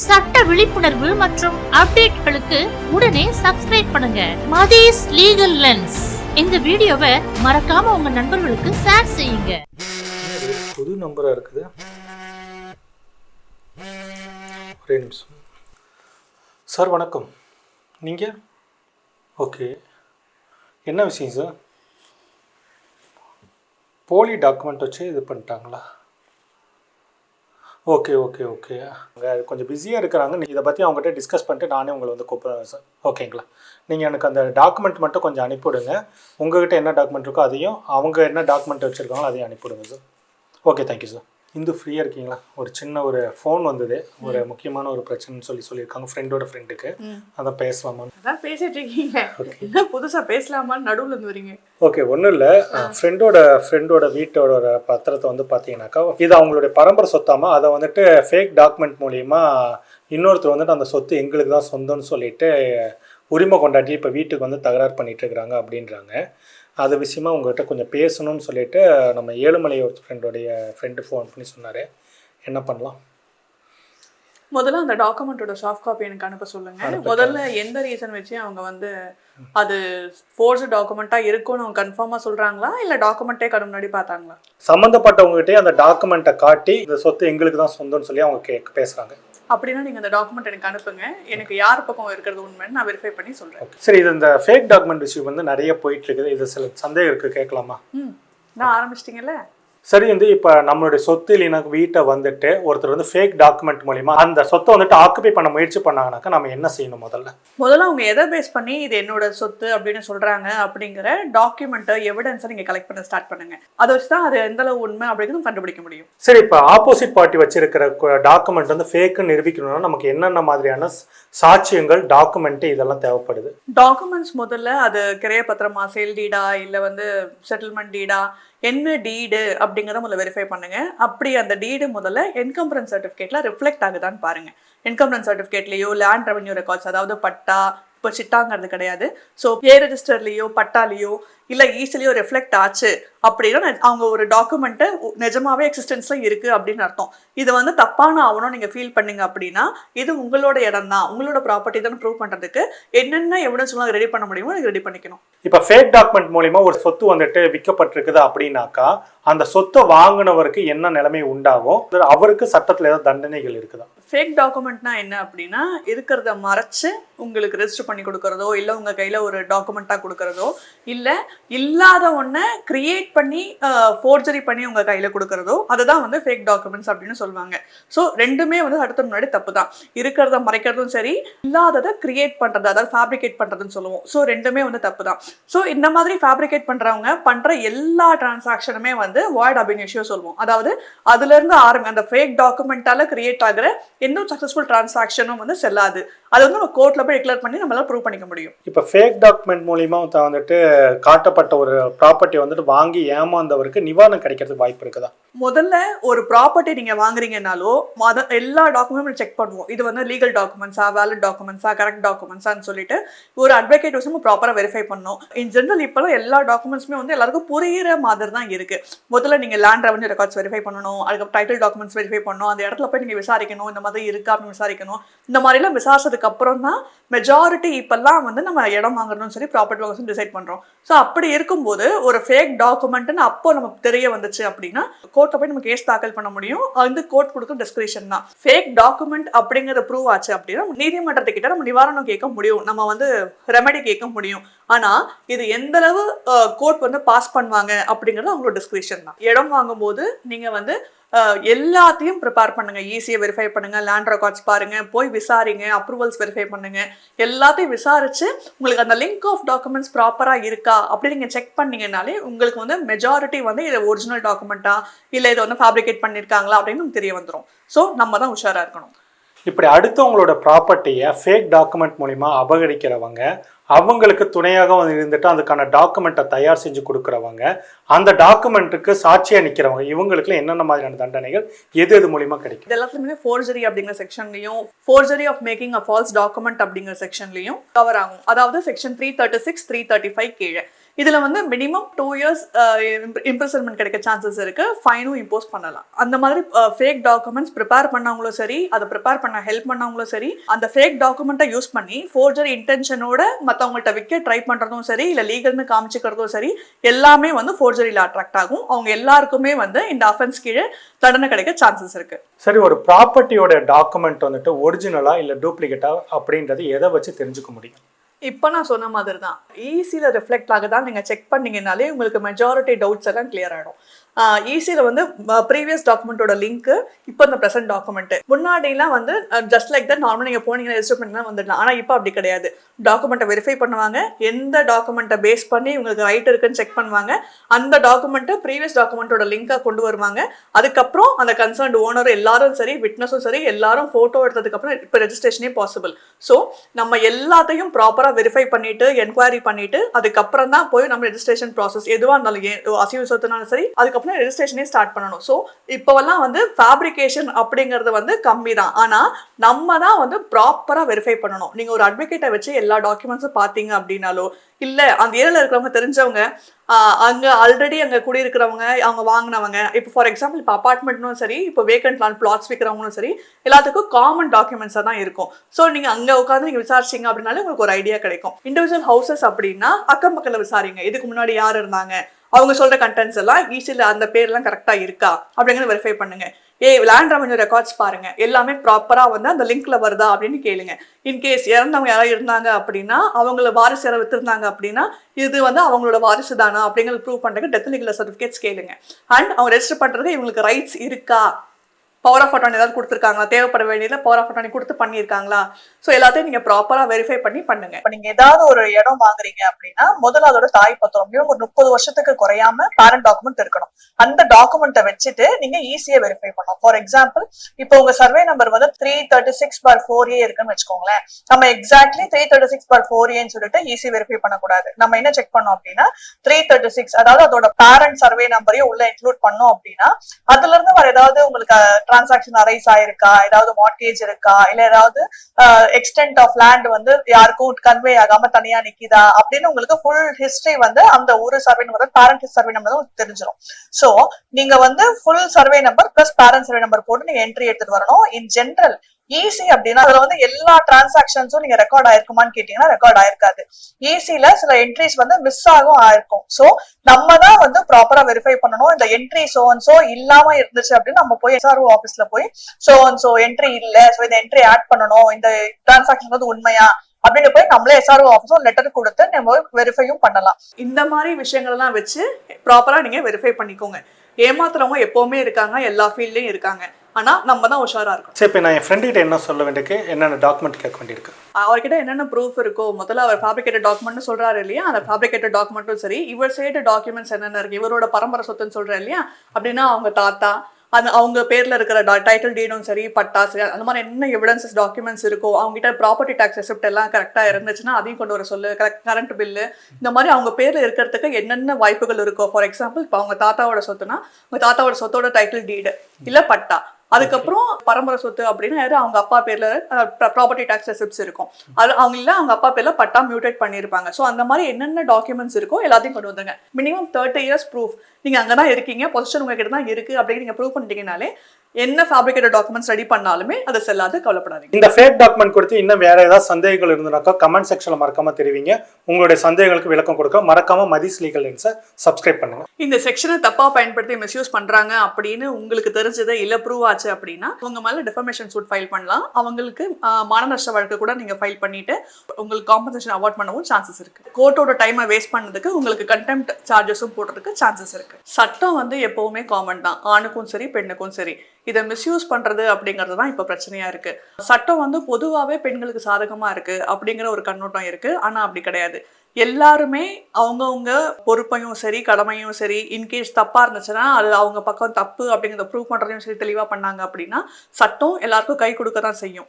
சட்ட விழிப்புணர்வு மற்றும் அப்டேட்களுக்கு உடனே சப்ஸ்கிரைப் பண்ணுங்க. Mathi's legal lens. இந்த வீடியோவை மறக்காம உங்க நண்பர்களுக்கு ஷேர் செய்யுங்க. புது நம்பரா இருக்குது. ஒரே நிமிஷம். சார் வணக்கம். நீங்கள் ஓகே என்ன விஷயம் சார் போலி டாக்குமெண்ட் வச்சு இது பண்ணிட்டாங்களா? ஓகே ஓகே ஓகே அவங்க கொஞ்சம் பிஸியாக இருக்கிறாங்க. நீங்கள் இதை பற்றி அவங்ககிட்ட டிஸ்கஸ் பண்ணிட்டு நானே உங்களை வந்து கூப்பிட்றேன் சார் ஓகேங்களா நீங்கள் எனக்கு அந்த டாக்குமெண்ட் மட்டும் கொஞ்சம் அனுப்பிவிடுங்க. உங்ககிட்ட என்ன டாக்குமெண்ட் இருக்கோ அதையும் அவங்க என்ன டாக்குமெண்ட் வச்சுருக்காங்களோ அதையும் அனுப்பிவிடுங்க sir okay thank you sir Hindu ஃப்ரீயாக இருக்கீங்களா? ஒரு சின்ன ஒரு ஃபோன் வந்தது. ஒரு முக்கியமான ஒரு பிரச்சனைன்னு சொல்லி சொல்லியிருக்காங்க. ஃப்ரெண்டோட ஃப்ரெண்டுக்கு அதான் பேசலாமா அதான் பேசிட்டு இருக்கீங்க. என்ன புதுசா பேசலாமான்னு நடுவுல இருந்து வரீங்க. ஓகே ஒன்றும் இல்லை. ஃப்ரெண்டோட ஃப்ரெண்டோட வீட்டோட பத்திரத்தை வந்து பார்த்தீங்கன்னாக்கா இது அவங்களுடைய பரம்பரை சொத்தாமா? அதை வந்துட்டு ஃபேக் டாக்குமெண்ட் மூலியமா இன்னொருத்தர் வந்துட்டு அந்த சொத்து எங்களுக்கு தான் சொந்தம்னு சொல்லிட்டு உரிமை கொண்டாடி இப்போ வீட்டுக்கு வந்து தகராறு பண்ணிட்டு இருக்கிறாங்க அப்படின்றாங்க. அது விஷயமா உங்ககிட்ட கொஞ்சம் பேசணும்னு சொல்லிட்டு நம்ம ஏழுமலை ஒரு ஃப்ரெண்டோடைய ஃப்ரெண்டு ஃபோன் பண்ணி சொன்னார். என்ன பண்ணலாம்? முதல்ல அந்த டாக்குமெண்டோட சாஃப்ட் காப்பி எனக்கு அனுப்ப சொல்லுங்க. முதல்ல எந்த ரீசன் வச்சு அவங்க வந்து அது ஃபோர்ஸ் டாக்குமெண்ட்டா இருக்கும்னு அவங்க கன்ஃபார்மா சொல்றாங்களா? இல்ல டாக்குமெண்ட்டே கடை முன்னாடி பார்த்தாங்களா? சம்மந்தப்பட்டவங்ககிட்டே அந்த டாக்குமெண்ட்டை காட்டி இந்த சொத்து எங்களுக்கு தான் சொந்தம்னு சொல்லி அவங்க கே பேசுகிறாங்க அப்படின்னா நீங்க அந்த டாக்குமெண்ட் எனக்கு அனுப்புங்க. எனக்கு யார் பக்கம் இருக்கிறது உண்மைன்னு நான் வெரிஃபை பண்ணி சொல்றேன். ஓகே சரி இது இந்த ஃபேக் டாக்குமெண்ட் இஷ்யூ வந்து நிறைய போயிட்டு இருக்குது. இது சில சந்தேகம் இருக்குது கேட்கலாமா? நான் ஆரம்பிச்சிட்டிங்கல்ல? சரி வந்து இப்போ நம்மளுடைய சொத்து இல்லைனா வீட்டை வந்துட்டு ஒருத்தர் வந்து ஃபேக் டாக்குமெண்ட் மூலிமா அந்த சொத்தை வந்துட்டு ஆக்குபை பண்ண முயற்சி பண்ணாங்கனாக்கா நம்ம என்ன செய்யணும் முதல்ல? முதல்ல அவங்க எதை பேஸ் பண்ணி இது என்னோட சொத்து அப்படின்னு சொல்றாங்க அப்படிங்கிற டாக்குமெண்ட்டை எவிடன்ஸை நீங்க கலெக்ட் பண்ண ஸ்டார்ட் பண்ணுங்க. அதை வச்சு தான் அது எந்த அளவு உண்மை அப்படிங்கிறது கண்டுபிடிக்க முடியும். சரி இப்போ ஆப்போசிட் பார்ட்டி வச்சிருக்கிற டாக்குமெண்ட் வந்து ஃபேக்குன்னு நிரூபிக்கணும்னா நமக்கு என்னென்ன மாதிரியான சாட்சியங்கள் டாக்குமெண்ட் இதெல்லாம் தேவைப்படுது? டாக்குமெண்ட்ஸ் முதல்ல அது கிரைய பத்திரமா சேல் டீடா இல்லை வந்து செட்டில்மெண்ட் டீடா என்ன டீடு அப்படிங்கிறத முதல்ல வெரிஃபை பண்ணுங்க. அப்படி அந்த டீடு முதல்ல என்கம்பரன்ஸ் சர்டிஃபிகேட்ல ரிஃப்ளெக்ட் ஆகுதான்னு பாருங்க. என்கம்பரன்ஸ் சர்டிஃபிகேட்லேயோ லேண்ட் ரெவன்யூ ரெக்கார்ட்ஸ் அதாவது பட்டா இப்போ சிட்டாங்கிறது கிடையாது. ஸோ ஏ ரெஜிஸ்டர்லேயோ பட்டாலேயோ இல்லை ஈஸிலியோ ரிஃப்ளெக்ட் ஆச்சு அப்படின்னா அவங்க ஒரு டாக்குமெண்ட்டு நிஜமாவே எக்ஸிஸ்டன்ஸில் இருக்குது அப்படின்னு அர்த்தம். இது வந்து தப்பான ஆகணும் நீங்கள் ஃபீல் பண்ணீங்க அப்படின்னா இது உங்களோட இடம் தான் உங்களோட ப்ராப்பர்ட்டி தான் ப்ரூவ் பண்ணுறதுக்கு என்னென்ன எவிடன்ஸ் உங்களால் ரெடி பண்ண முடியுமோ நீங்க ரெடி பண்ணிக்கணும். இப்போ ஃபேக் டாக்குமெண்ட் மூலிமா ஒரு சொத்து வந்துட்டு விற்கப்பட்டிருக்குது அப்படின்னாக்கா அந்த சொத்தை வாங்கினவருக்கு என்ன நிலைமை உண்டாகும்? அவருக்கு சட்டத்தில் ஏதாவது தண்டனைகள் இருக்குதா? ஃபேக் டாக்குமெண்ட்னா என்ன அப்படின்னா இருக்கிறத மறைச்சு உங்களுக்கு ரெஜிஸ்டர் பண்ணி கொடுக்கறதோ இல்லை உங்கள் கையில் ஒரு டாக்குமெண்ட்டாக கொடுக்கறதோ இல்லை இல்லாத ஒன்றை க்ரியேட் பண்ணி ஃபோர்ஜரி பண்ணி உங்கள் கையில் கொடுக்குறதோ கொடுக்கறதோ அதுதான் வந்து ஃபேக் டாக்குமெண்ட்ஸ் அப்படின்னு சொல்லுவாங்க. ஸோ ரெண்டுமே வந்து அடுத்த முன்னாடி தப்பு தான் இருக்கிறத மறைக்கிறதும் சரி இல்லாததை க்ரியேட் பண்ணுறது அதாவது ஃபேப்ரிகேட் பண்ணுறதுன்னு சொல்லுவோம். ஸோ ரெண்டுமே வந்து தப்பு தான் ஸோ இந்த மாதிரி ஃபேப்ரிகேட் பண்ணுறவங்க பண்ணுற எல்லா டிரான்சாக்ஷனுமே வந்து வாய்ட் அபினிஷியோ சொல்லுவோம். அதாவது அதுலேருந்து ஆரம்பி அந்த ஃபேக் டாக்குமெண்ட்டால் க்ரியேட் ஆகுற எந்த சக்ஸஸ்ஃபுல் டிரான்சாக்ஷனும் வந்து செல்லாது. அது வந்து நம்ம கோர்ட்ல போய் டிக்ளேர் பண்ணி நம்மளால ப்ரூவ் பண்ணிக்க முடியும். இப்போ ஃபேக் டாக்குமெண்ட் மூலிமா வந்துட்டு காட்டப்பட்ட ஒரு ப்ராப்பர்ட்டி வந்துட்டு வாங்கி ஏமாந்தவருக்கு நிவாரணம் கிடைக்கிறதுக்கு வாய்ப்பு இருக்குதா? முதல்ல ஒரு ப்ராப்பர்ட்டி நீங்க வாங்குறீங்கனாலோ மொத எல்லா டாக்குமெண்ட்டும் செக் பண்ணுவோம். இது வந்து லீகல் டாக்குமெண்ட்ஸா வேலிட் டாக்குமெண்ட்ஸா கரெக்ட் டாக்குமெண்ட்ஸான்னு சொல்லிட்டு ஒரு அட்வொகேட் வச்சு நம்ம ப்ராப்பராக வெரிஃபை பண்ணோம். இன் ஜென்ரல் இப்போலாம் எல்லா டாக்குமெண்ட்ஸுமே வந்து எல்லாருக்கும் புரியிற மாதிரி தான் இருக்கு. முதல்ல நீங்க லேண்ட் ரெவன்யூ ரெக்கார்ட்ஸ் வெரிஃபை பண்ணணும். அதுக்கு டைட்டில் டாக்குமெண்ட்ஸ் வெரிஃபை பண்ணணும். அந்த இடத்துல போய் நீங்க விசாரிக்கணும். இந்த மாதிரி இருக்கா அப்படின்னு விசாரிக்கணும். இந்த மாதிரிலாம் விசாரிச்சதுக்கு அப்புறம் தான் மெஜாரிட்டி இப்போல்லாம் வந்து நம்ம இடம் வாங்கணும்னு சொல்லி ப்ராப்பர்ட்டி வாங்கணும் டிசைட் பண்ணுறோம் ஸோ அப்படி இருக்கும்போது ஒரு ஃபேக் டாக்குமெண்ட்னு அப்போ நமக்கு தெரிய வந்துச்சு அப்படின்னா கோர்ட்டை போய் நம்ம கேஸ் தாக்கல் பண்ண முடியும். வந்து கோர்ட் கொடுக்குற டிஸ்கிரிப்ஷன் தான். ஃபேக் டாக்குமெண்ட் அப்படிங்கிற ப்ரூவ் ஆச்சு அப்படின்னா நீதிமன்றத்துக்கிட்ட நம்ம நிவாரணம் கேட்க முடியும். நம்ம வந்து ரெமெடி கேட்க முடியும். ஆனால் இது எந்த அளவு கோர்ட் வந்து பாஸ் பண்ணுவாங்க அப்படிங்கிறது அவங்களோட டிஸ்கிரிப்ஷன் தான். இடம் வாங்கும்போது நீங்கள் வந்து எல்லாத்தையும் ப்ரிப்பேர் பண்ணுங்க. ஈஸியாக வெரிஃபை பண்ணுங்க. லேண்ட் ரெக்கார்ட்ஸ் பாருங்க. போய் விசாரிங்க. அப்ரூவல்ஸ் வெரிஃபை பண்ணுங்க. எல்லாத்தையும் விசாரிச்சு உங்களுக்கு அந்த லிங்க் ஆஃப் டாக்குமெண்ட்ஸ் ப்ராப்பரா இருக்கா? அப்படி நீங்க செக் பண்ணீங்கனாலே உங்களுக்கு வந்து மெஜாரிட்டி வந்து இது ஒரிஜினல் டாக்குமெண்ட்டா இல்லை இதை வந்து ஃபேப்ரிகேட் பண்ணியிருக்காங்களா அப்படின்னு தெரிய வந்துரும். ஸோ நம்ம தான் உஷாரா இருக்கணும். இப்படி அடுத்தவங்களோட ப்ராப்பர்ட்டியை ஃபேக் டாக்குமெண்ட் மூலிமா அபகரிக்கிறவங்க அவங்களுக்கு துணையாக வந்து இருந்துட்டு அதுக்கான டாக்குமெண்ட்டை தயார் செஞ்சு கொடுக்குறவங்க அந்த டாக்குமெண்ட்டுக்கு சாட்சியாக நிற்கிறவங்க இவங்களுக்கு என்னென்ன மாதிரியான தண்டனைகள் எது எது மூலிமா கிடைக்கும்? இது எல்லாத்துலையுமே ஃபோர்ஜரி அப்படிங்கிற செக்ஷன்லையும் forgery of making a false document அப்படிங்கிற செக்ஷன்லையும் கவர் ஆகும். அதாவது section three thirty six three thirty five கீழே. இதில் வந்து மினிமம் டூ இயர்ஸ் இம்ப்ரெசன்மெண்ட் கிடைக்க சான்சஸ் இருக்குது ஃபைனும் இம்போஸ் பண்ணலாம். அந்த மாதிரி ஃபேக் டாக்குமெண்ட்ஸ் ப்ரிப்பேர் பண்ணவங்களும் சரி அதை ப்ரிப்பேர் பண்ண ஹெல்ப் பண்ணவங்களும் சரி அந்த ஃபேக் டாக்குமெண்ட்டை யூஸ் பண்ணி ஃபோர்ஜர் இன்டென்ஷனோட மற்றவங்கள்ட்ட விற்க ட்ரை பண்ணுறதும் சரி இல்லை லீகல்னு காமிச்சிக்கிறதும் சரி எல்லாமே வந்து ஃபோர்ஜரியில் அட்ராக்ட் ஆகும். அவங்க எல்லாருக்குமே வந்து இந்த அஃபென்ஸ் கீழே தண்டனை கிடைக்க சான்சஸ் இருக்கு. சரி ஒரு ப்ராப்பர்ட்டியோட டாக்குமெண்ட் வந்துட்டு ஒரிஜினலாக இல்லை டூப்ளிகேட்டா அப்படின்றது எதை வச்சு தெரிஞ்சுக்க முடியும்? இப்போ நான் சொன்ன மாதிரி தான் ஈஸியில் ரிஃப்ளெக்ட் ஆக தான் நீங்கள் செக் பண்ணீங்கனாலே உங்களுக்கு மெஜாரிட்டி டவுட்ஸ் எல்லாம் கிளியர் ஆகிடும் ஈஸியில் வந்து ப்ரீவியஸ் டாக்குமெண்ட்டோட லிங்க்கு இப்போ இந்த ப்ரெசென்ட் டாக்குமெண்ட்டு முன்னாடிலாம் வந்து ஜஸ்ட் லைக் தட் நார்மலாக நீங்கள் போனீங்கன்னா ரெஜிஸ்டர் பண்ணிங்கன்னா வந்துடலாம். ஆனால் இப்போ அப்படி கிடையாது. டாக்குமெண்ட்டை வெரிஃபை பண்ணுவாங்க. எந்த டாக்குமெண்ட்டை பேஸ் பண்ணி உங்களுக்கு ரைட் இருக்குன்னு செக் பண்ணுவாங்க. அந்த டாக்குமெண்ட்டை ப்ரீவியஸ் டாக்குமெண்ட்டோட லிங்காக கொண்டு வருவாங்க. அதுக்கப்புறம் அந்த கன்சர்ன்ட் ஓனர் எல்லாரும் சரி விட்னஸும் சரி எல்லாரும் ஃபோட்டோ எடுத்ததுக்கப்புறம் இப்போ ரெஜிஸ்ட்ரேஷனே பாசிபிள் ஸோ நம்ம எல்லாத்தையும் ப்ராப்பராக வெரிஃபை பண்ணிட்டு என்கொயரி பண்ணிட்டு அதுக்கப்புறம் தான் போய் நம்ம ரெஜிஸ்ட்ரேஷன் ப்ராசஸ் எதுவாக இருந்தாலும் ஏ- சொத்துனாலும் சரி அதுக்கப்புறம் ரெஜிஸ்ட்ரேஷனே ஸ்டார்ட் பண்ணணும். ஸோ இப்போவெல்லாம் வந்து ஃபேப்ரிகேஷன் அப்படிங்கிறது வந்து கம்மி தான் ஆனால் நம்ம தான் வந்து ப்ராப்பராக வெரிஃபை பண்ணணும். நீங்கள் ஒரு அட்வொகேட்டை வச்சு எல்லா டாக்குமெண்ட்ஸும் பார்த்தீங்க அப்படின்னாலோ இல்லை அந்த ஏரியில் இருக்கிறவங்க தெரிஞ்சவங்க அங்கே ஆல்ரெடி அங்கே குடியிருக்கிறவங்க அவங்க வாங்கினவங்க இப்போ ஃபார் எக்ஸாம்பிள் இப்போ அப்பார்ட்மெண்ட்னும் சரி இப்போ வேக்கண்ட் லேண்ட் பிளாட்ஸ் விற்கிறவங்களும் சரி எல்லாத்துக்கும் காமன் டாக்குமெண்ட்ஸாக தான் இருக்கும். ஸோ நீங்கள் அங்கே உட்காந்து நீங்கள் விசாரிச்சீங்க அப்படின்னாலே உங்களுக்கு ஒரு ஐடியா கிடைக்கும். இண்டிவிஜுவல் ஹவுசஸ் அப்படின்னா அக்கம் பக்கத்தில் விசாரிங்க. இதுக்கு முன்னாடி யார் இருந்தாங்க? அவங்க சொல்ற கண்டென்ட்ஸ் எல்லாம் ஈஸியில் அந்த பேர்லாம் கரெக்டாக இருக்கா? அப்படிங்கிறத வெரிஃபை பண்ணுங்க. ஏய் லேண்ட் ரெவன்யூ ரெக்கார்ட்ஸ் பாருங்க. எல்லாமே ப்ராப்பராக வந்து அந்த லிங்க்ல வருதா அப்படின்னு கேளுங்க. இன்கேஸ் இறந்தவங்க யாராவது இருந்தாங்க அப்படின்னா அவங்கள வாரிசு யாராவது வித்திருந்தாங்க அப்படின்னா இது வந்து அவங்களோட வாரிசு தானா அப்படிங்கிறது ப்ரூவ் பண்ணுறதுக்கு டெத் லீகல் சர்டிஃபிகேட்ஸ் கேளுங்க. அண்ட் அவங்க ரெஜிஸ்டர் பண்ணுறதுக்கு இவங்களுக்கு ரைட்ஸ் இருக்கா? பவர் ஆஃப் அட்டானி ஏதாவது கொடுத்துருக்காங்களா? தேவைப்பட வேண்டியதுல பவர் ஆஃப் அட்டானி கொடுத்து பண்ணியிருக்காங்களா? ஸோ எல்லாத்தையும் நீங்க ப்ராப்பரா வெரிஃபை பண்ணி பண்ணுங்க. இப்போ நீங்க ஏதாவது ஒரு இடம் வாங்குறீங்க அப்படின்னா முதல்ல அதோட தாய் பத்திரம் ஒரு முப்பது வருஷத்துக்கு குறையாம பேரண்ட் டாக்குமெண்ட் இருக்கணும். அந்த டாக்குமெண்ட்டை வச்சுட்டு நீங்க ஈஸியா வெரிஃபை பண்ணணும். ஃபார் எக்ஸாம்பிள் இப்போ உங்க சர்வே நம்பர் வந்து three thirty six bar four A இருக்குன்னு வச்சுக்கோங்களேன். நம்ம exactly three thirty six bar four ஏன்னு சொல்லிட்டு ஈஸி வெரிஃபை பண்ணக்கூடாது. நம்ம என்ன செக் பண்ணோம் அப்படின்னா த்ரீ தேர்ட்டி சிக்ஸ் அதாவது அதோட பேரண்ட் சர்வே நம்பரையும் உள்ள இன்க்ளூட் பண்ணோம் அப்படின்னா அதுல இருந்து வர ஏதாவது உங்களுக்கு டிரான்சாக்ஷன் அரைஸ் ஆயிருக்கா? ஏதாவது மார்கேஜ் இருக்கா? இல்ல ஏதாவது எக்ஸ்டென்ட் ஆஃப் லேண்ட் வந்து யாருக்கும் கன்வே ஆகாம தனியா நிக்குதா? அப்படின்னு உங்களுக்கு ஃபுல் ஹிஸ்டரி வந்து அந்த ஒரு survey number parent survey number தான் தெரிஞ்சிடும் சோ நீங்க வந்து full survey number plus parent survey number போட்டு நீங்க என்ட்ரி எடுத்துட்டு வரணும். இன் ஜென்ரல் ஈஸி அப்படின்னா அதுல வந்து எல்லா டிரான்சாக்ஷன்ஸும் நீங்க ரெக்கார்ட் ஆயிருக்குமான்னு கேட்டீங்கன்னா ரெக்கார்ட் ஆயிருக்காது. ஈஸில சில என்ட்ரிஸ் வந்து மிஸ் ஆகும் ஆயிருக்கும். சோ நம்ம தான் வந்து ப்ராப்பரா வெரிஃபை பண்ணணும். இந்த என்ட்ரி சோ அண்ட் சோ இல்லாம இருந்துச்சு அப்படின்னு நம்ம போய் எஸ்ஆர்ஓ ஆபீஸ்ல போய் சோ அண்ட் சோ என்ட்ரி இல்ல சோ இந்த என்ட்ரி ஆட் பண்ணணும் இந்த டிரான்சாக்ஷன் வந்து உண்மையா அப்படின்னு போய் நம்மளே எஸ்ஆர்ஓ ஆஃபீஸும் லெட்டர் கொடுத்து நம்ம வெரிஃபையும் பண்ணலாம். இந்த மாதிரி விஷயங்கள்லாம் வச்சு ப்ராப்பரா நீங்க வெரிஃபை பண்ணிக்கோங்க. ஏமாத்துறவங்க எப்பவுமே இருக்காங்க எல்லா ஃபீல்ட்லயும் இருக்காங்க. ஆனா நம்ம தான் உஷாரா இருக்கணும். சரி இப்போ நான் என் ஃப்ரெண்டுகிட்ட என்ன சொல்ல வேண்டியிருக்கு? என்னென்ன டாக்குமெண்ட் கேட்க வேண்டியிருக்கு? அவர்கிட்ட என்னென்ன ப்ரூஃப் இருக்கோ முதல்ல அவர் ஃபேப்ரிகேட்டட் டாக்குமெண்ட் சொல்றாரு இல்லையா? அந்த ஃபேப்ரிகேட்டட் டாக்குமெண்ட்டும் சரி இவர் சைடு டாக்குமெண்ட்ஸ் என்னென்ன இருக்கு? இவரோட பரம்பரை சொத்துன்னு சொல்றாரு இல்லையா? அப்படின்னா அவங்க தாத்தா அந்த அவங்க பேர்ல இருக்கிற டைட்டில் டீடும் சரி பட்டா சரி அந்த மாதிரி என்ன எவிடன்சஸ் டாக்குமெண்ட்ஸ் இருக்கோ அவங்க கிட்ட ப்ராப்பர்ட்டி டாக்ஸ் ரெசிப்ட் எல்லாம் கரெக்டா இருந்துச்சுன்னா அதையும் கொண்டு வர சொல்லு. கரண்ட் பில்லு இந்த மாதிரி அவங்க பேர்ல இருக்கிறதுக்கு என்னென்ன வாய்ப்புகள் இருக்கோ ஃபார் எக்ஸாம்பிள் இப்போ அவங்க தாத்தாவோட சொத்துனா அவங்க தாத்தாவோட சொத்தோட டைட்டில் டீடு இல்ல பட்டா. அதுக்கப்புறம் பரம்பரை சொத்து அப்படின்னு யாரு? அவங்க அப்பா பேர்ல ப்ராப்பர்ட்டி டாக்ஸ் ரெசிப்ட்ஸ் இருக்கும். அது அவங்க இல்ல அவங்க அப்பா பேர்ல பட்டா மியூட்டேட் பண்ணியிருப்பாங்க ஸோ அந்த மாதிரி என்னென்ன டாக்குமெண்ட்ஸ் இருக்கோ எல்லாத்தையும் கொண்டு வந்துருங்க. மினிமம் தேர்ட்டி இயர்ஸ் ப்ரூஃப் நீங்க அங்கதான் இருக்கீங்க பொசிஷன் உங்ககிட்ட தான் இருக்கு அப்படின்னு நீங்க ப்ரூவ் பண்ணிட்டீங்கனாலே என்ன ஃபேப்ரிகேட்டட் டாக்குமெண்ட்ஸ் ரெடி பண்ணாலுமே அது செல்லாது கவலைப்படாதீங்க. இந்த ஃபேக் டாக்குமெண்ட் கொடுத்து இன்னும் வேற ஏதாவது சந்தேகங்கள் இருந்தனாக்கா கமெண்ட் செக்ஷன்ல மறக்காம தெரிவிங்க. உங்களுடைய சந்தேகங்களுக்கு விளக்கம் கொடுக்க மறக்காம மதிஸ் லீகல் லென்ஸை சப்ஸ்கிரைப் பண்ணுங்க. இந்த செக்ஷனை தப்பா பயன்படுத்தி மிஸ்யூஸ் பண்றாங்க அப்படின்னு உங்களுக்கு தெரிஞ்சது இல்ல ப்ரூவ் ஆச்சு அப்படின்னா உங்க மேல டிஃபர்மேஷன் சூட் ஃபைல் பண்ணலாம். அவங்களுக்கு ஆஹ், மான நஷ்ட வழக்கு கூட நீங்க ஃபைல் பண்ணிட்டு உங்களுக்கு காம்பன்சேஷன் அவார்ட் பண்ணவும் சான்சஸ் இருக்கு. கோர்ட்டோட டைமை வேஸ்ட் பண்ணதுக்கு உங்களுக்கு கண்டெம்ட் சார்ஜஸும் போடுறதுக்கு சான்சஸ் இருக்கு. சட்டம் வந்து எப்பவுமே காமன் தான். ஆணுக்கும் சரி பெண்ணுக்கும் சரி. இதை மிஸ்யூஸ் பண்ணுறது அப்படிங்கிறது தான் இப்போ பிரச்சனையாக இருக்குது சட்டம் வந்து பொதுவாகவே பெண்களுக்கு சாதகமாக இருக்குது அப்படிங்கிற ஒரு கண்ணோட்டம் இருக்குது ஆனால் அப்படி கிடையாது. எல்லாருமே அவங்கவுங்க பொறுப்பையும் சரி கடமையும் சரி இன்கேஸ் தப்பாக இருந்துச்சுன்னா அது அவங்க பக்கம் தப்பு அப்படிங்கிறத ப்ரூவ் பண்ணுறதையும் சரி தெளிவாக பண்ணாங்க அப்படின்னா சட்டம் எல்லாருக்கும் கை கொடுக்க தான் செய்யும்.